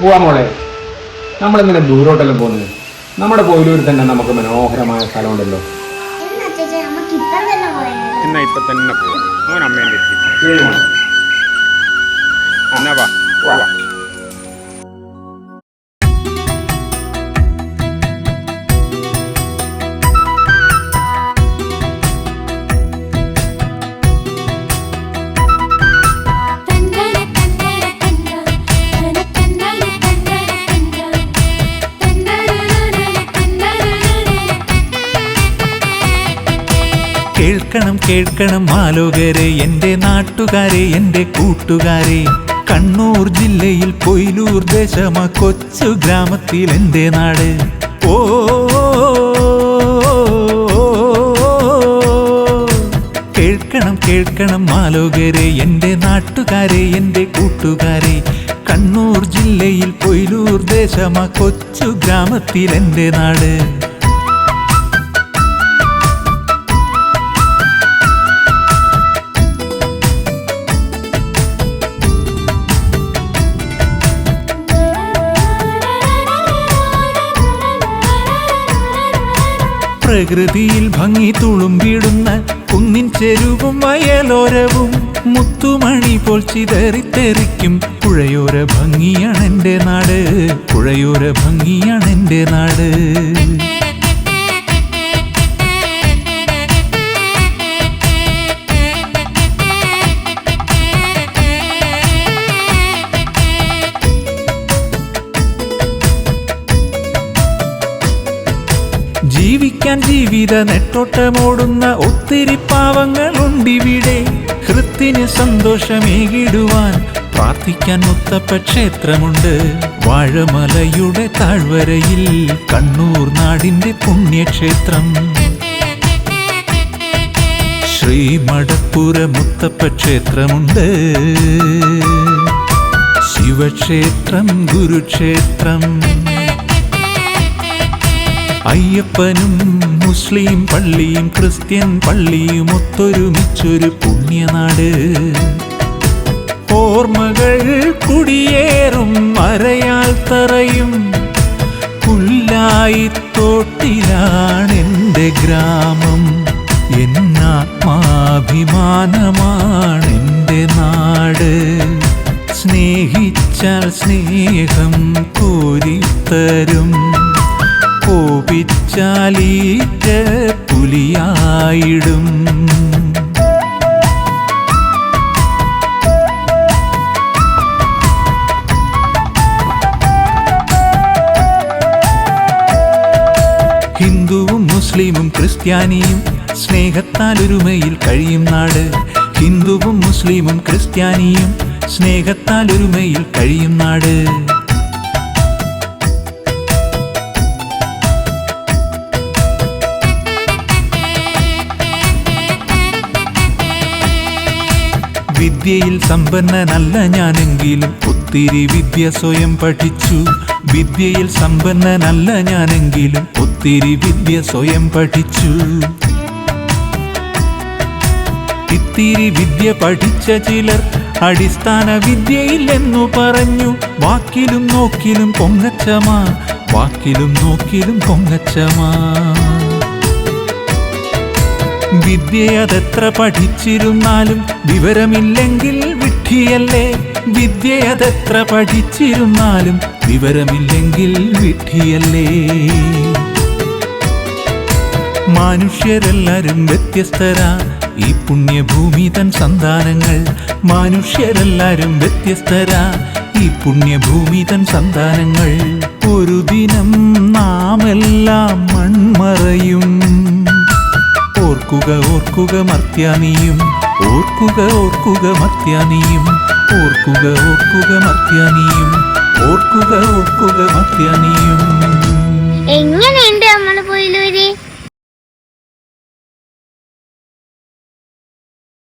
പോവാ മോളെ. നമ്മളിങ്ങനെ ദൂരോട്ടെല്ലാം പോകുന്നത്? നമ്മുടെ പോയിലൂർ തന്നെ നമുക്ക് മനോഹരമായ സ്ഥലമുണ്ടല്ലോ. എന്നാ ഇപ്പൊ തന്നെ പോവാം അവൻ അമ്മേന്റെ അടുത്ത് ശരി മോളെ. എന്നാ വാ വാ. കേൾക്കണം കേൾക്കണം ആലോകരെ എന്റെ നാട്ടുകാരെ എന്റെ കൂട്ടുകാരെ. കണ്ണൂർ ജില്ലയിൽ കൊയിലൂർ ദേശമ കൊച്ചു ഗ്രാമത്തിൽ എന്റെ നാട്. ഓ കേൾക്കണം കേൾക്കണം ആലോകരെ എന്റെ നാട്ടുകാരെ എന്റെ കൂട്ടുകാരെ. കണ്ണൂർ ജില്ലയിൽ കൊയിലൂർ ദേശമ കൊച്ചു ഗ്രാമത്തിൽ എന്റെ നാട്. പ്രകൃതിയിൽ ഭംഗി തുളുമ്പിടുന്ന കുന്നിൻ ചെരുവും വയലോരവും മുത്തുമണി പോൽ ചിതറിത്തെറിക്കും. പുഴയോര ഭംഗിയാണ് എന്റെ നാട് പുഴയോര ഭംഗിയാണ് എന്റെ നാട്. ജീവിക്കാൻ ജീവിത നെട്ടോട്ടമോടുന്ന ഒത്തിരി പാവങ്ങളുണ്ടിവിടെ. ഹൃത്തിന് സന്തോഷമേകിടുവാൻ പ്രാർത്ഥിക്കാൻ മുത്തപ്പ ക്ഷേത്രമുണ്ട്. വാഴമലയുടെ താഴ്വരയിൽ കണ്ണൂർ നാടിന്റെ പുണ്യക്ഷേത്രം. ശ്രീമടപ്പുര മുത്തപ്പ ക്ഷേത്രമുണ്ട്. ശിവക്ഷേത്രം ഗുരുക്ഷേത്രം. അയ്യപ്പനും മുസ്ലിം പള്ളിയും ക്രിസ്ത്യൻ പള്ളിയും ഒത്തൊരുമിച്ചൊരു പുണ്യനാട്. ഓർമ്മകൾ കുടിയേറും മറയാൽ തറയും. പുല്ലായി തോട്ടിലാണെന്റെ ഗ്രാമം. എന്നാത്മാഭിമാനമാണെന്റെ നാട്. സ്നേഹിച്ചാൽ സ്നേഹം കോരിത്തരും. കോപിച്ചാലീറ്റ പുലിയായിടും. ഹിന്ദുവും മുസ്ലിമും ക്രിസ്ത്യാനിയും സ്നേഹത്താൽ ഒരുമയിൽ കഴിയും നാട്. ഹിന്ദുവും മുസ്ലിമും ക്രിസ്ത്യാനിയും സ്നേഹത്താൽ ഒരുമയിൽ കഴിയും നാട്. വിദ്യയിൽ സമ്പന്നനല്ല ഞാനെങ്കിലും. ഒത്തിരി വിദ്യ സ്വയം പഠിച്ചു. വിദ്യയിൽ സമ്പന്നനല്ല ഞാനെങ്കിലും. ഒത്തിരി വിദ്യ സ്വയം പഠിച്ചു. ഇത്തിരി വിദ്യ പഠിച്ച ചിലർ അടിസ്ഥാന വിദ്യയില്ലെന്നു പറഞ്ഞു. വാക്കിലും നോക്കിലും പൊങ്ങച്ചമാ. വാക്കിലും നോക്കിലും പൊങ്ങച്ചമാ. വിദ്യ അതെത്ര പഠിച്ചിരുന്നാലും വിവരമില്ലെങ്കിൽ വിഡ്ഢിയല്ലേ? വിദ്യയതെത്ര പഠിച്ചിരുന്നാലും വിവരമില്ലെങ്കിൽ വിഡ്ഢിയല്ലേ? മനുഷ്യരെല്ലാരും വ്യത്യസ്തരാ. ഈ പുണ്യഭൂമി തൻ സന്താനങ്ങൾ. മനുഷ്യരെല്ലാരും വ്യത്യസ്തരാ. ഈ പുണ്യഭൂമി തൻ സന്താനങ്ങൾ. ഒരു ദിനം നാമെല്ലാം മൺമറയും. ഓർക്കുക ഓർക്കുക മർത്യാനിയും. ഓർക്കുക ഓർക്കുക മർത്യാനിയും. ഓർക്കുക ഓർക്കുക മർത്യാനിയും. ഓർക്കുക ഓർക്കുക മർത്യാനിയും. എങ്ങനെയുണ്ട് നമ്മൾ പോയി